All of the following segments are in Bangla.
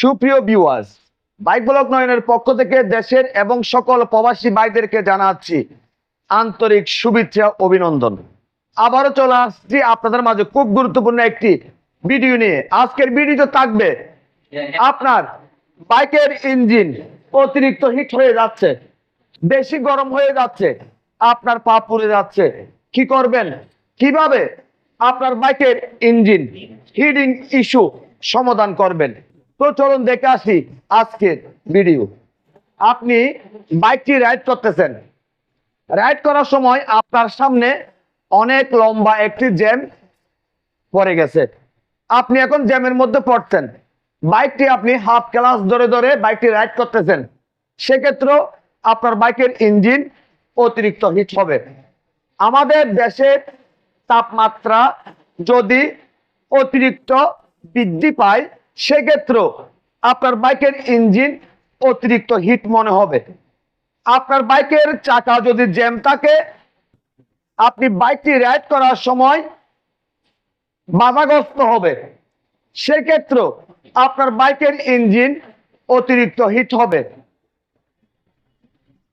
সুপ্রিয় ভিউয়ার্স বাইক ব্লক নয়নের পক্ষ থেকে দেশের এবং সকল প্রবাসী ভাইদেরকে জানাচ্ছি আন্তরিক শুভেচ্ছা, অভিনন্দন। আবারও চলে আসছি আপনাদের মাঝে খুব গুরুত্বপূর্ণ একটি ভিডিও নিয়ে। আজকের ভিডিওতে থাকবে আপনার বাইকের ইঞ্জিন অতিরিক্ত হিট হয়ে যাচ্ছে, বেশি গরম হয়ে যাচ্ছে, আপনার পা পুড়ে যাচ্ছে। কি করবেন? কীভাবে আপনার বাইকের ইঞ্জিন হিটিং ইস্যু সমাধান করবেন? তো চলুন দেখে আসি আজকের ভিডিও আপনি বাইকটি রাইড করতেছেন। রাইড করার সময় আপনার সামনে অনেক লম্বা একটি জ্যাম পড়ে গেছে। আপনি এখন জ্যামের মধ্যে পড়ছেন। বাইকটি আপনি হাফ ক্লাস ধরে ধরে বাইকটি রাইড করতেছেন। সেক্ষেত্রেও আপনার বাইকের ইঞ্জিন অতিরিক্ত হিট হবে। আমাদের দেশের তাপমাত্রা যদি অতিরিক্ত বৃদ্ধি পায় সেক্ষেত্রেও আপনার বাইকের ইঞ্জিন অতিরিক্ত হিট মনে হবে। আপনার বাইকের চাকা যদি জ্যাম থাকে, আপনি বাইকটি রাইড করার সময় বাধাগ্রস্ত হবে। সেক্ষেত্রেও আপনার বাইকের ইঞ্জিন অতিরিক্ত হিট হবে।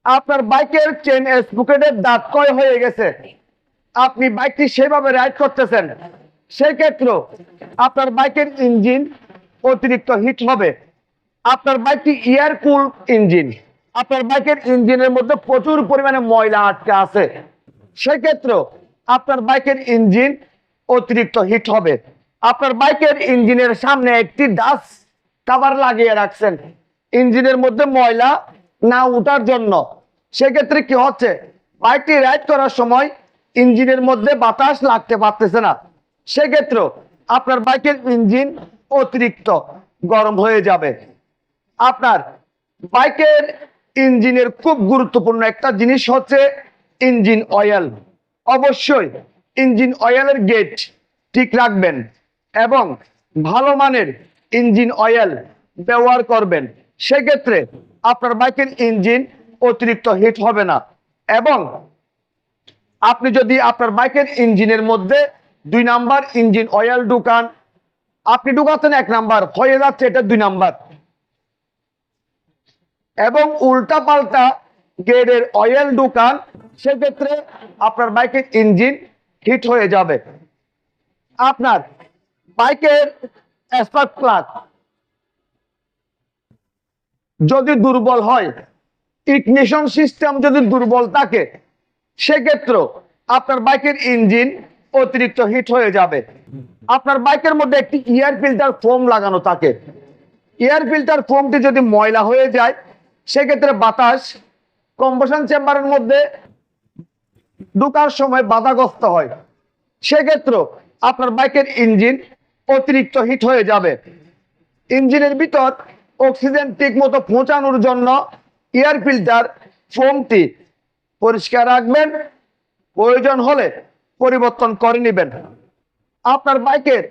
আপনার বাইকের চেন স্পুকেটের দাঁত কয় হয়ে গেছে। আপনি বাইকটি সেভাবে রাইড করতেছেন। সেক্ষেত্রেও আপনার বাইকের ইঞ্জিন অতিরিক্ত হিট হবে। আপনার বাইকটি এয়ার কুল ইঞ্জিন আপনার বাইকের ইঞ্জিনের মধ্যে প্রচুর পরিমাণে ময়লা আটকে আছে। সেক্ষেত্রেও আপনার বাইকের ইঞ্জিন অতিরিক্ত হিট হবে। আপনার বাইকের ইঞ্জিনের সামনে একটি ডাস কাভার লাগিয়ে রাখছেন। ইঞ্জিনের মধ্যে ময়লা না উঠার জন্য। সেক্ষেত্রে কি হচ্ছে? বাইকটি রাইড করার সময় ইঞ্জিনের মধ্যে বাতাস লাগতে পারতেছে না। সেক্ষেত্রেও আপনার বাইকের ইঞ্জিন অতিরিক্ত গরম হয়ে যাবে। আপনার বাইকের ইঞ্জিনের খুব গুরুত্বপূর্ণ একটা জিনিস হচ্ছে ইঞ্জিন অয়েল। অবশ্যই ইঞ্জিন অয়েলের গেট ঠিক রাখবেন এবং ভালো মানের ইঞ্জিন অয়েল ব্যবহার করবেন। সেক্ষেত্রে আপনার বাইকের ইঞ্জিন অতিরিক্ত হিট হবে না এবং আপনি যদি আপনার বাইকের ইঞ্জিনের মধ্যে দুই নাম্বার ইঞ্জিন অয়েল ঢুকান আপনি ঢুকাচ্ছেন এক নাম্বার, হয়ে যাচ্ছে এটা দুই নাম্বার। এবং উল্টা পাল্টা গেটের অয়েল ঢুকান, সেক্ষেত্রে আপনার বাইকের ইঞ্জিন হিট হয়ে যাবে। আপনার বাইকের স্পার্ক প্লাগ যদি দুর্বল হয় ইগনিশন সিস্টেম যদি দুর্বল থাকে, সেক্ষেত্রেও আপনার বাইকের ইঞ্জিন অতিরিক্ত হিট হয়ে যাবে। আপনার বাইকের মধ্যে একটি এয়ার ফিল্টার ফোম লাগানো থাকে। এয়ার ফিল্টার ফোমটি যদি ময়লা হয়ে যায়, সেক্ষেত্রে বাতাস কম্বশন চেম্বারের মধ্যে ঢুকার সময় বাধাগ্রস্ত হয়। সেক্ষেত্রেও আপনার বাইকের ইঞ্জিন অতিরিক্ত হিট হয়ে যাবে। ইঞ্জিনের ভিতর অক্সিজেন ঠিক মতো পৌঁছানোর জন্য এয়ার ফিল্টার ফোমটি পরিষ্কার রাখবেন। প্রয়োজন হলে পরিবর্তন করে নেবেন। আপনার বাইকের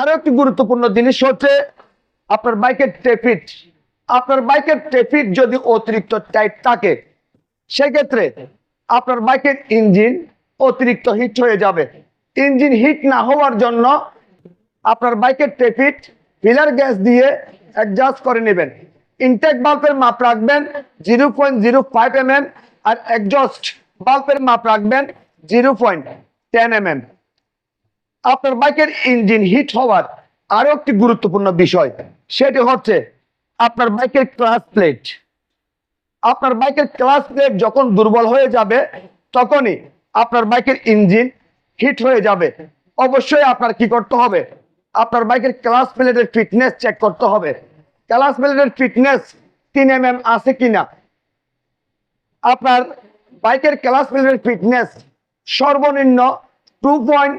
আরও একটি গুরুত্বপূর্ণ জিনিস হচ্ছে আপনার বাইকের টেপিট আপনার বাইকের টেপিট যদি অতিরিক্ত টাইট থাকে, সেক্ষেত্রে আপনার বাইকের ইঞ্জিন অতিরিক্ত হিট হয়ে যাবে। ইঞ্জিন হিট না হওয়ার জন্য আপনার বাইকের টেপিট ফিলার গ্যাস দিয়ে অ্যাডজাস্ট করে নেবেন। ইনটেক বাল্বের মাপ রাখবেন zero point zero five M R exhaust বাল্বের মাপ রাখবেন zero point ten M M আপনার বাইকের ইঞ্জিন হিট হওয়ার আরও একটি গুরুত্বপূর্ণ বিষয়, সেটি হচ্ছে আপনার বাইকের ক্লাস প্লেট। আপনার বাইকের ক্লাস প্লেট যখন দুর্বল হয়ে যাবে, তখনই আপনার বাইকের ইঞ্জিন হিট হয়ে যাবে। অবশ্যই আপনার কি করতে হবে? আপনার বাইকের ক্লাস প্লেটের ফিটনেস চেক করতে হবে। ক্লাস প্লেটের ফিটনেস তিন এম এম আছে কিনা? আপনার বাইকের ক্লাস প্লেটের ফিটনেস সর্বনিম্ন টু পয়েন্ট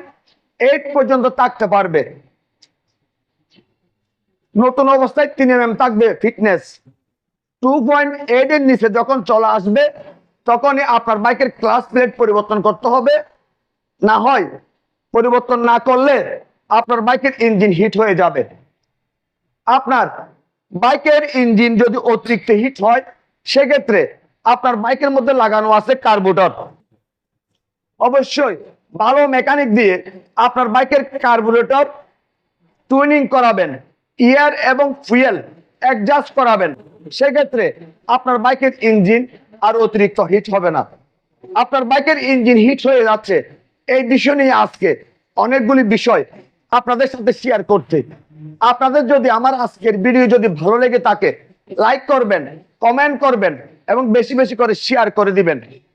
এইট পর্যন্ত থাকতে পারবে। নতুন অবস্থায় তিন এম এম থাকবে ফিটনেস টু পয়েন্ট এইট এর নিচে যখন চলে আসবে, তখনই আপনার বাইকের ক্লাস প্লেট পরিবর্তন করতে হবে। না হয় পরিবর্তন না করলে আপনার বাইকের ইঞ্জিন হিট হয়ে যাবে। আপনার বাইকের ইঞ্জিন যদি অতিরিক্ত হিট হয়, সেক্ষেত্রে আপনার বাইকের মধ্যে লাগানো আছে কার্বোরেটর অবশ্যই ভালো মেকানিক দিয়ে আপনার বাইকের কার্বোরেটর টুইনিং করাবেন ইয়ার এবং ফুয়েল অ্যাডজাস্ট করাবেন। সেক্ষেত্রে আপনার বাইকের ইঞ্জিন আর অতিরিক্ত হিট হবে না। আপনার বাইকের ইঞ্জিন হিট হয়ে যাচ্ছে। এই বিষয় নিয়ে আজকে অনেকগুলি বিষয় আপনাদের সাথে শেয়ার করতে আপনাদের যদি আমার আজকের ভিডিও যদি ভালো লেগে থাকে লাইক করবেন কমেন্ট করবেন এবং বেশি বেশি করে শেয়ার করে দিবেন।